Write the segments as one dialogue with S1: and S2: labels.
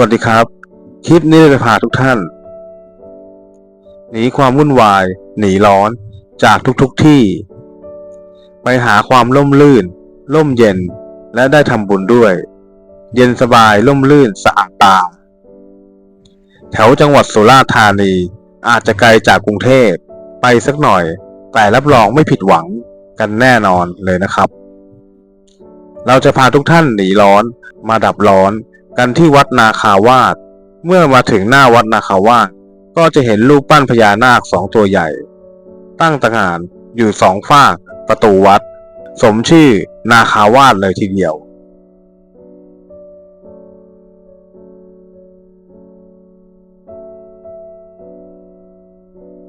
S1: วัสดีครับ คลิปนี้จะพาทุกท่าน หนีความวุ่นวาย หนีร้อนจากทุกๆทที่ ไปหาความร่มรื่นร่มเย็นและได้ทำบุญด้วย เย็นสบายร่มรื่นสะอาดตา แถวจังหวัดสุราษฎร์ธานี อาจจะไกลจากกรุงเทพไปสักหน่อย แต่รับรองไม่ผิดหวังกันแน่นอนเลยนะครับ เราจะพาทุกท่านหนีร้อนมาดับร้อน กันที่วัดนาคาวาสเมื่อมาถึงหน้าวัดนาคาวาสก็จะเห็นรูปปั้นพญานาคสองตัวใหญ่ ตั้งต่างหานอยู่สองฝากประตูวัด สมชื่อนาคาวาสเลยทีเดียว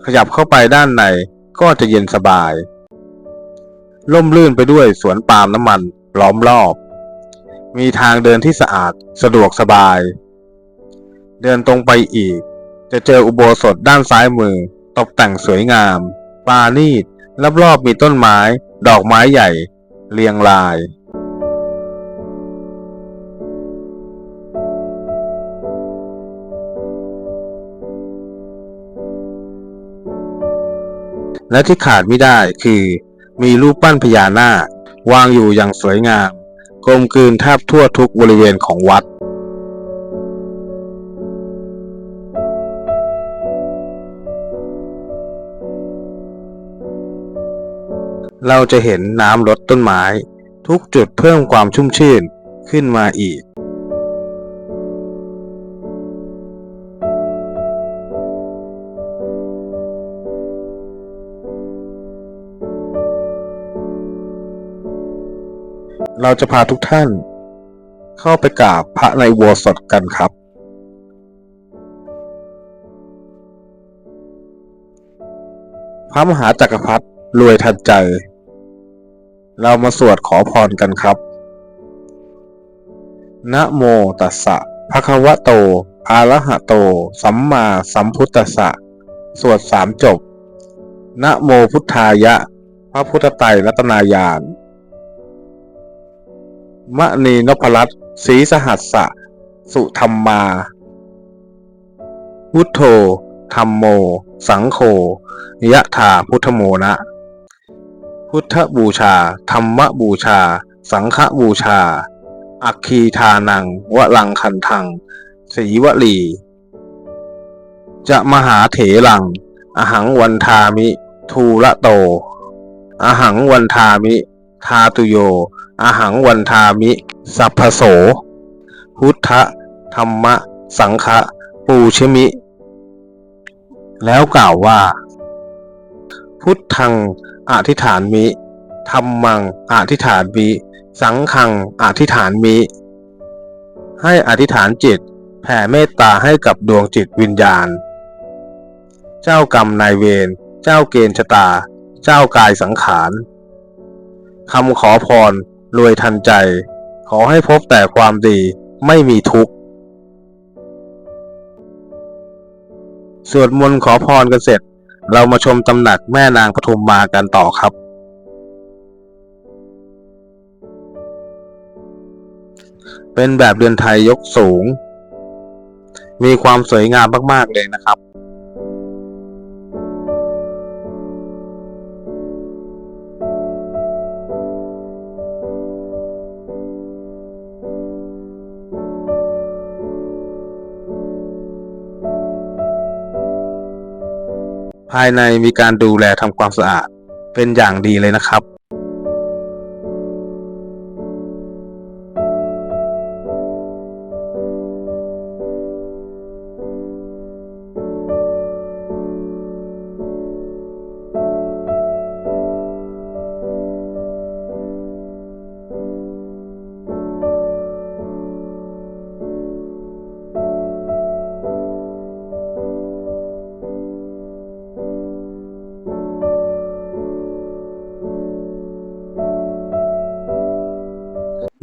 S1: ขยับเข้าไปด้านในก็จะเย็นสบาย ล่มลื่นไปด้วยสวนปาล์มน้ำมันล้อมรอบ มีทางเดินที่สะอาดสะดวกสบาย เดินตรงไปอีก จะเจออุโบสถด้านซ้ายมือ ตกแต่งสวยงาม ปานีตรอบๆมีต้นไม้ ดอกไม้ใหญ่ เรียงรายและที่ขาดไม่ได้คือ มีรูปปั้นพญานาควางอยู่อย่างสวยงาม ลมกลืนแทบทั่วทุกบริเวณของวัดเราจะเห็นน้ำลดต้นไม้ ทุกจุดเพิ่มความชุ่มชื่นขึ้นมาอีก เราจะพาทุกท่าน เข้าไปกราบพระในอุโบสถกันครับ พระมหาจักรพรรดิรวยทันใจ เรามาสวดขอพรกันครับ นะโมตัสสะภะคะวะโต อะระหะโต สัมมาสัมพุทธัสสะ สวดสามจบ นะโมพุทธายะ พระพุทธไตรรัตนายาน มณีนพรัตน์ศรีสหัสสะ สุธรรมา พุทโธธรรมโม สังโฆยะถาพุทธโมนะ พุทธบูชา ธรรมบูชา สังฆบูชา อัคคีทานัง วลังคันทังสีวลี จะมหาเถรัง อหังวันทามิ ทูละโต อหังวันทามิ ทาตุโย อหังวันทามิ สัพพโส พุทธธรรมะ สังฆะปูชมิ แล้วกล่าวว่า พุทธังอธิษฐานมิธรรมังอธิษฐานมิสังฆังอธิษฐานมิ ให้อธิษฐานจิต แผ่เมตตาให้กับดวงจิตวิญญาณ เจ้ากรรมนายเวร เจ้าเกณฑ์ชะตา เจ้ากายสังขารคำขอพร รวยทันใจ ขอให้พบแต่ความดีไม่มีทุกข์สวดมนต์ขอพรกันเสร็จ เรามาชมตำหนักแม่นางปทุมมากันต่อครับ เป็นแบบเรือนไทยยกสูง มีความสวยงามมาก ๆ เลยนะครับ ภายในมีการดูแลทำความสะอาดเป็นอย่างดีเลยนะครับ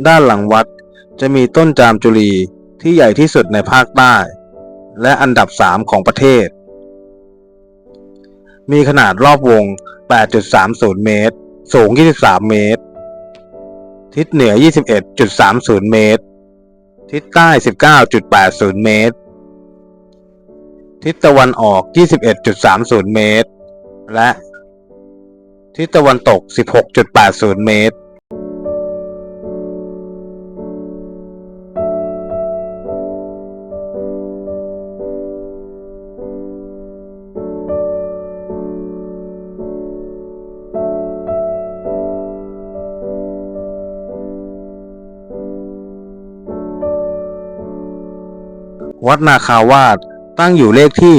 S1: ด้านหลังวัด จะมีต้นจามจุรีที่ใหญ่ที่สุดในภาคใต้ และอันดับสามของประเทศ มีขนาดรอบวง 8.30 เมตร สูง 23 เมตร ทิศเหนือ 21.30 เมตร ทิศใต้ 19.80 เมตร ทิศตะวันออก 21.30 เมตร และทิศตะวันตก 16.80 เมตร วัดนาคาวาสตั้งอยู่เลขที่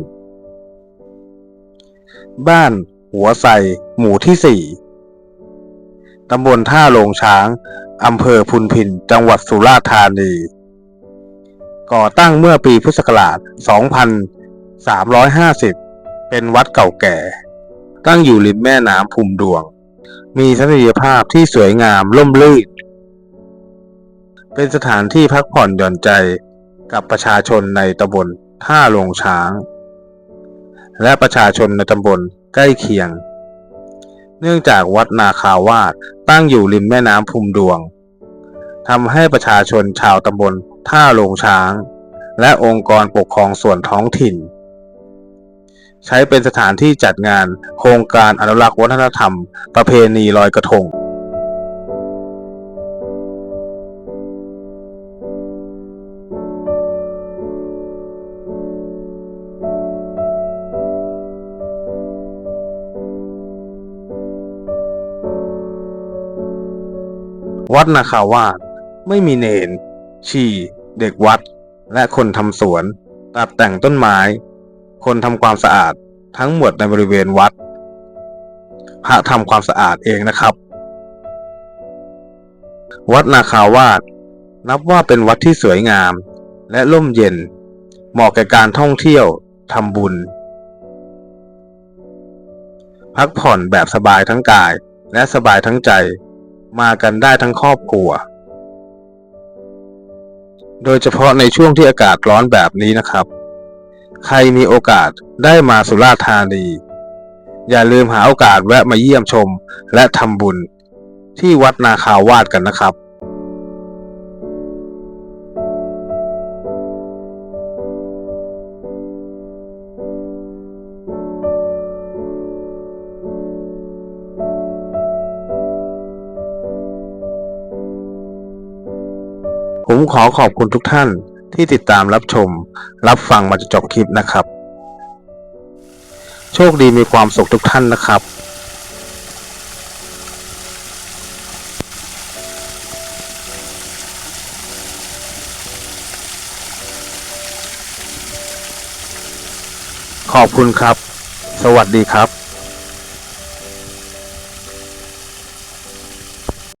S1: 101 บ้านหัวไซหมู่ที่ 4 ตำบลท่าโรงช้าง อำเภอพุนพิน จังหวัดสุราษฎร์ธานี ก่อตั้งเมื่อปีพุทธศักราช 2350 เป็นวัดเก่าแก่ ตั้งอยู่ริมแม่น้ำภูมิดวง มีทัศนียภาพที่สวยงามล่มลื่น เป็นสถานที่พักผ่อนหย่อนใจ กับประชาชนในตำบลท่าโรงช้าง และประชาชนในตำบลใกล้เคียง เนื่องจากวัดนาคาวาสตั้งอยู่ริมแม่น้ำภูมิดวงทำให้ประชาชนชาวตำบลท่าโรงช้าง และองค์กรปกครองส่วนท้องถิ่น ใช้เป็นสถานที่จัดงานโครงการอนุรักษ์วัฒนธรรม ประเพณีลอยกระทง วัดนาคาวาสไม่มีเนน ชี เด็กวัด และคนทำสวน ตัดแต่งต้นไม้ คนทำความสะอาดทั้งหมดในบริเวณวัด พระทำความสะอาดเองนะครับ วัดนาคาวาสนับว่าเป็นวัดที่สวยงาม และร่มเย็น เหมาะแก่การท่องเที่ยวทำบุญ พักผ่อนแบบสบายทั้งกายและสบายทั้งใจ มากันได้ทั้งครอบครัว โดยเฉพาะในช่วงที่อากาศร้อนแบบนี้นะครับ ใครมีโอกาสได้มาสุราษฎร์ธานี อย่าลืมหาโอกาสแวะมาเยี่ยมชมและทำบุญที่วัดนาคาวาดกันนะครับ ผมขอขอบคุณทุกท่านที่ติดตามรับชม รับฟังมาจนจบคลิปนะครับ โชคดีมีความสุขทุกท่านนะครับขอบคุณครับ สวัสดีครับ